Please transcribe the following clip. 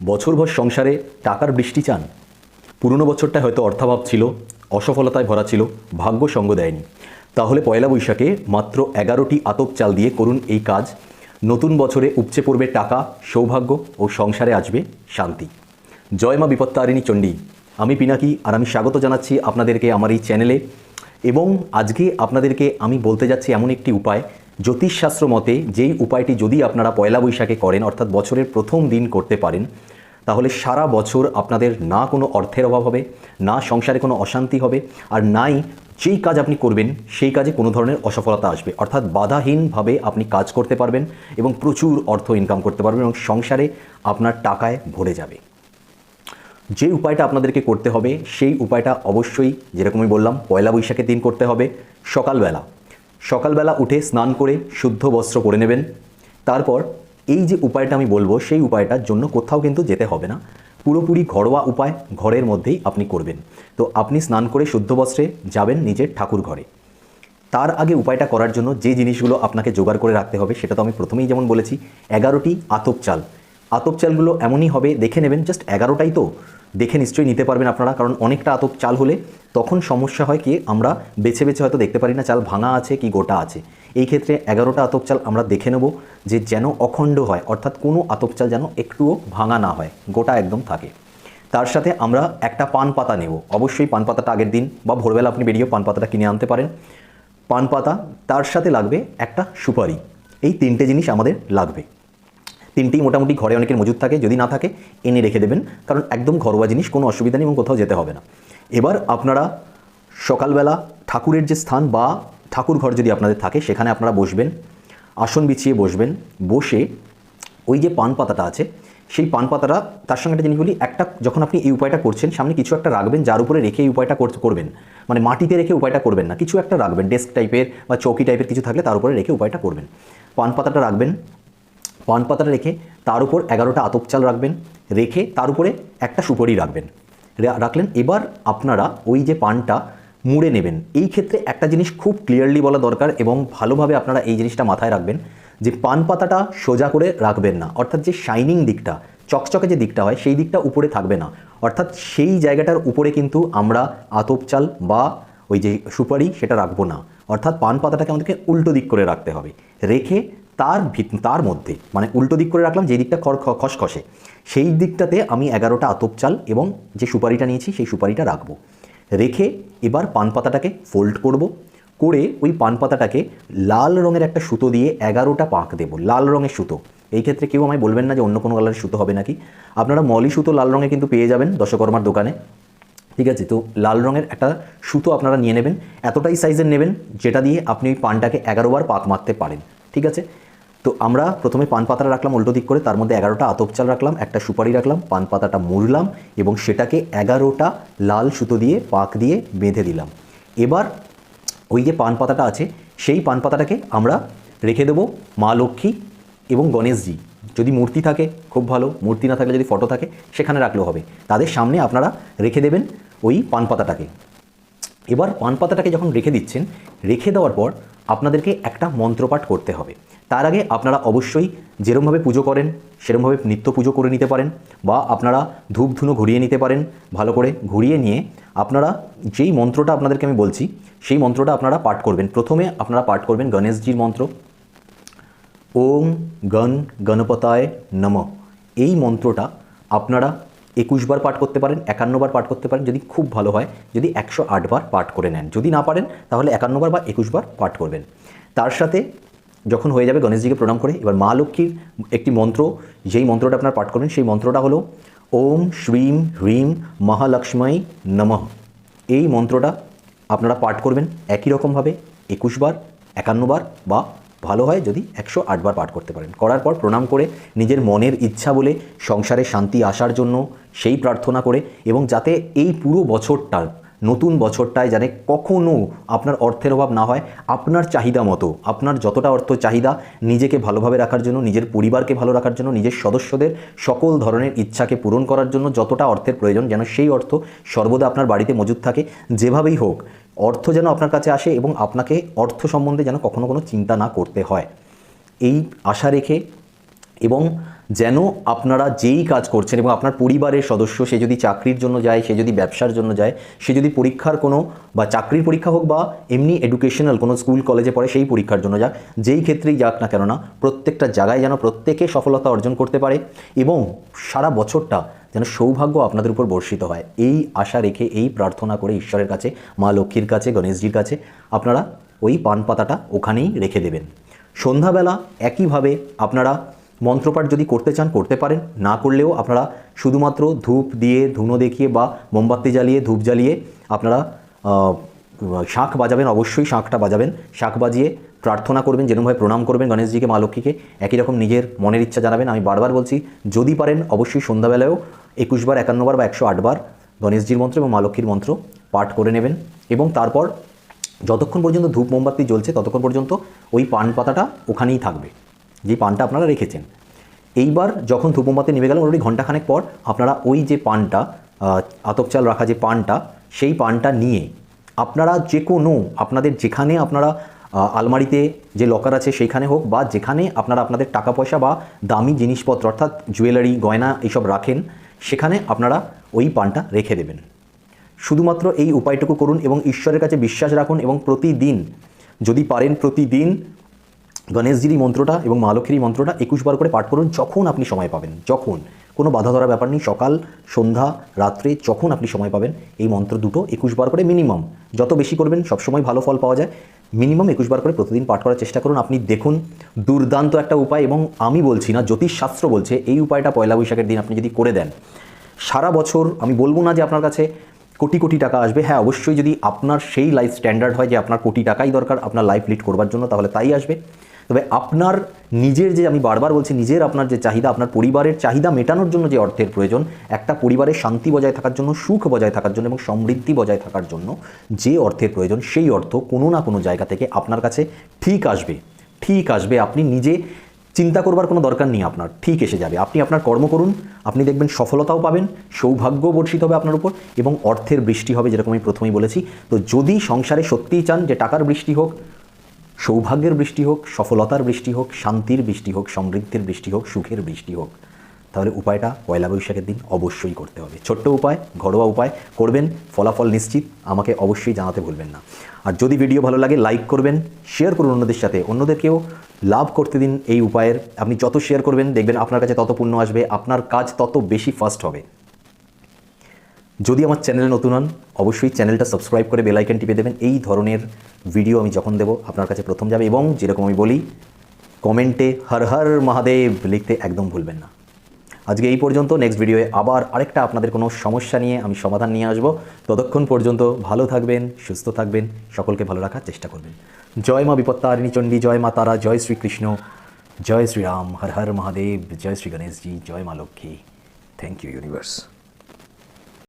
বছরভর সংসারে টাকার বৃষ্টি চান। পুরনো বছরটা হয়তো অর্থাভাব ছিল, অসফলতায় ভরা ছিল, ভাগ্য সঙ্গ দেয়নি। তাহলে পয়লা বৈশাখে মাত্র এগারোটি আতপ চাল দিয়ে করুন এই কাজ। নতুন বছরে উপচে পড়বে টাকা, সৌভাগ্য ও সংসারে আসবে শান্তি। জয় মা বিপত্তারিণী চণ্ডী। আমি পিনাকি আর আমি স্বাগত জানাচ্ছি আপনাদেরকে আমার এই চ্যানেলে। এবং আজকে আপনাদেরকে আমি বলতে যাচ্ছি এমন একটি উপায় জ্যোতিষশাস্ত্র মতে, যেই উপায়টি যদি আপনারা পয়লা বৈশাখে করেন, অর্থাৎ বছরের প্রথম দিন করতে পারেন, তাহলে সারা বছর আপনাদের না কোনো অর্থের অভাব হবে, না সংসারে কোনো অশান্তি হবে, আর নাই যেই কাজ আপনি করবেন, সেই কাজে কোনো ধরনের অসফলতা আসবে। অর্থাৎ বাধাহীনভাবে আপনি কাজ করতে পারবেন এবং প্রচুর অর্থ ইনকাম করতে পারবেন এবং সংসারে আপনার টাকায় ভরে যাবে। যে উপায়টা আপনাদেরকে করতে হবে, সেই উপায়টা অবশ্যই যেরকম আমি বললাম, পয়লা বৈশাখের দিন করতে হবে, সকালবেলা। সকালবেলা উঠে স্নান করে শুদ্ধ বস্ত্র পরে নেবেন। তারপর এই যে উপায়টা আমি বলব, সেই উপায়টার জন্য কোথাও কিন্তু যেতে হবে না। পুরোপুরি ঘরোয়া উপায় ঘরের মধ্যেই আপনি করবেন। তো আপনি স্নান করে শুদ্ধ বস্ত্রে যাবেন নিজের ঠাকুর ঘরে। তার আগে উপায়টা করার জন্য যে জিনিসগুলো আপনাকে জোগাড় করে রাখতে হবে, সেটা তো আমি প্রথমেই যেমন বলেছি, এগারোটি আতপ চাল। আতপ চালগুলো এমনই হবে, দেখে নেবেন জাস্ট এগারোটাই তো। দেখে নিশ্চয়ই নিতে পারবেন আপনারা, কারণ অনেকটা আতপ চাল হলে তখন সমস্যা হয় কি, আমরা বেছে বেছে হয়তো দেখতে পারি না চাল ভাঙা আছে কি গোটা আছে। এই ক্ষেত্রে এগারোটা আতপ চাল আমরা দেখে নেব যে যেন অখণ্ড হয়, অর্থাৎ কোনো আতপ চাল যেন একটুও ভাঙা না হয়, গোটা একদম থাকে। তার সাথে আমরা একটা পান পাতা নেব। অবশ্যই পান পাতাটা আগের দিন বা ভোরবেলা আপনি বেরিয়েও পান পাতাটা কিনে আনতে পারেন। পান পাতা তার সাথে লাগবে একটা সুপারি। এই তিনটে জিনিস আমাদের লাগবে। তিনটেই মোটামুটি ঘরে অনেকের মজুদ থাকে, যদি না থাকে এনে রেখে দেবেন, কারণ একদম ঘরোয়া জিনিস, কোনো অসুবিধা নেই এবং কোথাও যেতে হবে না। এবার আপনারা সকালবেলা ঠাকুরের যে স্থান বা ঠাকুর ঘর যদি আপনাদের থাকে, সেখানে আপনারা বসবেন, আসন বিছিয়ে বসবেন, বসে ওই যে পান পাতাটা আছে, সেই পান পাতাটা, তার সঙ্গে একটা জিনিস বলি, একটা যখন আপনি এই উপায়টা করছেন, সামনে কিছু একটা রাখবেন, যার উপরে রেখে এই উপায়টা কর- করবেন মানে মাটিতে রেখে উপায়টা করবেন না, কিছু একটা রাখবেন ডেস্ক টাইপের বা চৌকি টাইপের কিছু থাকলে তার উপরে রেখে উপায়টা করবেন। পান পাতাটা রাখবেন পান পাতাটা রেখে তার উপর এগারোটা আতপ চাল রাখবেন, রেখে তার উপরে একটা সুপারি রাখবেন। রাখলেন। এবার আপনারা ওই যে পানটা মুড়ে নেবেন। এই ক্ষেত্রে একটা জিনিস খুব ক্লিয়ারলি বলা দরকার এবং ভালোভাবে আপনারা এই জিনিসটা মাথায় রাখবেন যে পান পাতাটা সোজা করে রাখবেন না। অর্থাৎ যে শাইনিং দিকটা, চকচকে যে দিকটা হয়, সেই দিকটা উপরে থাকবে না। অর্থাৎ সেই জায়গাটার উপরে কিন্তু আমরা আতপ চাল বা ওই যে সুপারি সেটা রাখব না। অর্থাৎ পান পাতাটাকে আমাদেরকে উল্টো দিক করে রাখতে হবে। রেখে তার ভিত, তার মধ্যে মানে উল্টো দিক করে রাখলাম যে দিকটা খসখসে, সেই দিকটাতে আমি এগারোটা আতপ চাল এবং যে সুপারিটা নিয়েছি, সেই সুপারিটা রাখব। রেখে এবার পান পাতাটাকে ফোল্ড করব। করে ওই পান পাতাটাকে লাল রঙের একটা সুতো দিয়ে এগারোটা পাক দেব, লাল রঙের সুতো। এই ক্ষেত্রে কেউ আমায় বলবেন না যে অন্য কোনো কালারের সুতো হবে নাকি। আপনারা মলি সুতো লাল রঙে কিন্তু পেয়ে যাবেন দশকর্মার দোকানে। ঠিক আছে, তো লাল রঙের একটা সুতো আপনারা নিয়ে নেবেন, এতটাই সাইজের নেবেন, যেটা দিয়ে আপনি ওই পানটাকে এগারোবার পাক মারতে পারেন। ঠিক আছে তো আমরা প্রথমে পান পাতাটা রাখলাম উল্টো দিক করে, তার মধ্যে এগারোটা আতপ চাল রাখলাম, একটা সুপারি রাখলাম, পান পাতাটা মুড়লাম এবং সেটাকে এগারোটা লাল সুতো দিয়ে পাক দিয়ে বেঁধে দিলাম। এবার ওই যে পান পাতাটা আছে, সেই পান পাতাটাকে আমরা রেখে দেবো মা লক্ষ্মী এবং গণেশজি। যদি মূর্তি থাকে, খুব ভালো, মূর্তি না থাকলে যদি ফটো থাকে, সেখানে রাখলেও হবে। তাদের সামনে আপনারা রেখে দেবেন ওই পান পাতাটাকে। এবার পান পাতাটাকে যখন রেখে দিচ্ছেন, রেখে দেওয়ার পর আপনাদেরকে একটা মন্ত্রপাঠ করতে হবে। তার আগে আপনারা অবশ্যই যেরমভাবে পুজো করেন, সেরমভাবে নিত্য পুজো করে নিতে পারেন বা আপনারা ধূপ ধুনো ঘুরিয়ে নিতে পারেন, ভালো করে ঘুরিয়ে নিয়ে আপনারা যেই মন্ত্রটা আপনাদেরকে আমি বলছি, সেই মন্ত্রটা আপনারা পাঠ করবেন। প্রথমে আপনারা পাঠ করবেন গণেশজির মন্ত্র। ওম গণ গণপতায় নম। এই মন্ত্রটা আপনারা একুশবার পাঠ করতে পারেন একান্নবার পাঠ করতে পারেন, যদি খুব ভালো হয়, যদি একশো আটবার পাঠ করে নেন। যদি না পারেন, তাহলে একান্নবার বা একুশবার পাঠ করবেন। তার সাথে যখন হয়ে যাবে গণেশজিকে প্রণাম করে, এবার মা লক্ষ্মীর একটি মন্ত্র, যেই মন্ত্রটা আপনারা পাঠ করবেন সেই মন্ত্রটা হলো, ওম শ্রীম হ্রিম মহালক্ষ্মী নমঃ। এই মন্ত্রটা আপনারা পাঠ করবেন একই রকমভাবে একুশবার একান্নবার বা ভালো হয় যদি একশো আটবার পাঠ করতে পারেন। করার পর প্রণাম করে নিজের মনের ইচ্ছা বলে সংসারে শান্তি আসার জন্য সেই প্রার্থনা করে, এবং যাতে এই পুরো বছরটা নতুন বছরটায় যেন কখনও আপনার অর্থের অভাব না হয়, আপনার চাহিদা মতো, আপনার যতটা অর্থ চাহিদা নিজেকে ভালোভাবে রাখার জন্য, নিজের পরিবারকে ভালো রাখার জন্য, নিজের সদস্যদের সকল ধরনের ইচ্ছাকে পূরণ করার জন্য যতটা অর্থের প্রয়োজন, যেন সেই অর্থ সর্বদা আপনার বাড়িতে মজুদ থাকে, যেভাবেই হোক, অর্থ যেন আপনার কাছে আসে এবং আপনাকে অর্থ সম্বন্ধে যেন কখনো কোনো চিন্তা না করতে হয়। এই আশা রেখে এবং যেন আপনারা যেই কাজ করছেন এবং আপনার পরিবারের সদস্য, সে যদি চাকরির জন্য যায়, সে যদি ব্যবসার জন্য যায়, সে যদি পরীক্ষার কোনো বা চাকরির পরীক্ষা হোক বা এমনি এডুকেশনাল কোনো স্কুল কলেজে পড়ে, সেই পরীক্ষার জন্য যাক, যেই ক্ষেত্রেই যাক না কেননা, প্রত্যেকটা জায়গায় যেন প্রত্যেকে সফলতা অর্জন করতে পারে এবং সারা বছরটা যেন সৌভাগ্য আপনাদের উপর বর্ষিত হয়। এই আশা রেখে, এই প্রার্থনা করে ঈশ্বরের কাছে, মা লক্ষ্মীর কাছে, গণেশজির কাছে আপনারা ওই পান পাতাটা ওখানেই রেখে দেবেন। সন্ধ্যাবেলা একইভাবে আপনারা মন্ত্রপাঠ যদি করতে চান, করতে পারেন। না করলেও আপনারা শুধুমাত্র ধূপ দিয়ে ধুনো দেখিয়ে বা মোমবাতি জ্বালিয়ে, ধূপ জ্বালিয়ে আপনারা শাঁখ বাজাবেন। অবশ্যই শাঁখটা বাজাবেন। শাঁখ বাজিয়ে প্রার্থনা করবেন যেরকমভাবে প্রণাম করবেন গণেশজিকে, মা লক্ষ্মীকে, একই রকম নিজের মনের ইচ্ছা জানাবেন। আমি বারবার বলছি, যদি পারেন অবশ্যই সন্ধ্যাবেলায়ও একুশবার, একান্নবার বা একশো আটবার গণেশজির মন্ত্র এবং মা লক্ষ্মীর মন্ত্র পাঠ করে নেবেন। এবং তারপর যতক্ষণ পর্যন্ত ধূপ মোমবাতি জ্বলছে, ততক্ষণ পর্যন্ত ওই পান পাতাটা ওখানেই থাকবে। যে পানটা আপনারা রেখেছেন। এইবার যখন ধূপ মোমবাতি নেমে গেল অলরেডি ঘন্টাখানেক পর আপনারা ওই যে পানটা আহ, আতপ চাল রাখা যে পানটা সেই পানটা নিয়ে আপনারা যে কোনো আপনাদের যেখানে আপনারা আলমারিতে যে লকার আছে সেইখানে হোক বা যেখানে আপনারা আপনাদের টাকা পয়সা বা দামি জিনিসপত্র অর্থাৎ জুয়েলারি গয়না এইসব রাখেন সেখানে আপনারা ওই পানটা রেখে দেবেন। শুধুমাত্র এই উপায়টুকু করুন এবং ঈশ্বরের কাছে বিশ্বাস রাখুন এবং প্রতিদিন যদি পারেন প্রতিদিন গণেশজির মন্ত্রটা এবং মা লক্ষ্মীর এই মন্ত্রটা একুশ বার করে পাঠ করুন, যখন আপনি সময় পাবেন, যখন। কোনো বাধা ধরা ব্যাপার নেই, সকাল, সন্ধ্যা, রাত্রে যখন আপনি সময় পাবেন, এই মন্ত্র দুটো একুশ বার করে মিনিমাম। যত বেশি করবেন, সবসময় ভালো ফল পাওয়া যায়। মিনিমাম একুশ বার করে প্রতিদিন পাঠ করার চেষ্টা করুন। আপনি দেখুন, দুর্দান্ত একটা উপায় এবং আমি বলছি না, জ্যোতিষশাস্ত্র বলছে, এই উপায়টা পয়লা বৈশাখের দিন আপনি যদি করে দেন। সারা বছর, আমি বলব না যে আপনার কাছে কোটি কোটি টাকা আসবে হ্যাঁ অবশ্যই যদি আপনার সেই লাইফ স্ট্যান্ডার্ড হয় যে আপনার কোটি টাকাই দরকার আপনার লাইফ লিড করবার জন্য, তাহলে তাই আসবে। তবে আপনার নিজের যে, আমি বারবার বলছি নিজের আপনার যে চাহিদা, আপনার পরিবারের চাহিদা মেটানোর জন্য যে অর্থের প্রয়োজন, একটা পরিবারের শান্তি বজায় থাকার জন্য, সুখ বজায় থাকার জন্য এবং সমৃদ্ধি বজায় থাকার জন্য যে অর্থের প্রয়োজন, সেই অর্থ কোনো না কোনো জায়গা থেকে আপনার কাছে ঠিক আসবে। ঠিক আসবে, আপনি নিজে চিন্তা করবার কোনো দরকার নেই আপনার, ঠিক এসে যাবে। আপনি আপনার কর্ম করুন, আপনি দেখবেন সফলতাও পাবেন সৌভাগ্য বর্ষিত হবে আপনার উপর এবং অর্থের বৃষ্টি হবে, যেরকম আমি প্রথমেই বলেছি। তো যদি সংসারে সত্যিই চান যে টাকার বৃষ্টি হোক সৌভাগ্যের বৃষ্টি হোক, সফলতার বৃষ্টি হোক, শান্তির বৃষ্টি হোক, সমৃদ্ধির বৃষ্টি হোক, সুখের বৃষ্টি হোক, তাহলে উপায়টা পয়লা বৈশাখের দিন অবশ্যই করতে হবে। ছোট্ট উপায়, ঘরোয়া উপায়, করবেন, ফলাফল নিশ্চিত, আমাকে অবশ্যই জানাতে ভুলবেন না। আর যদি ভিডিও ভালো লাগে, লাইক করবেন শেয়ার করুন অন্যদের সাথে। অন্যদেরকেও লাভ করতে দিন এই উপায়ের। আপনি যত শেয়ার করবেন, দেখবেন আপনার কাছে তত পুণ্য আসবে, আপনার কাজ তত বেশি ফাস্ট হবে। যদি আমার চ্যানেলে নতুন হন, অবশ্যই চ্যানেলটা সাবস্ক্রাইব করে বেল আইকন টিপে দেবেন। এই ধরনের ভিডিও আমি যখন দেবো, আপনার কাছে প্রথম যাবে এবং যেরকম আমি বলি কমেন্টে হর হর মহাদেব লিখতে একদম ভুলবেন না। আজকে এই পর্যন্ত নেক্সট ভিডিওয়ে আবার আরেকটা আপনাদের কোনো সমস্যা নিয়ে আমি সমাধান নিয়ে আসব। ততক্ষণ পর্যন্ত ভালো থাকবেন, সুস্থ থাকবেন, সকলকে ভালো রাখার চেষ্টা করবেন। জয় মা বিপত্তারিণী চণ্ডী, জয় মা তারা, জয় শ্রীকৃষ্ণ, জয় শ্রীরাম, হর হর মহাদেব, জয় শ্রী গণেশজি, জয় মা লক্ষ্মী। Thank you universe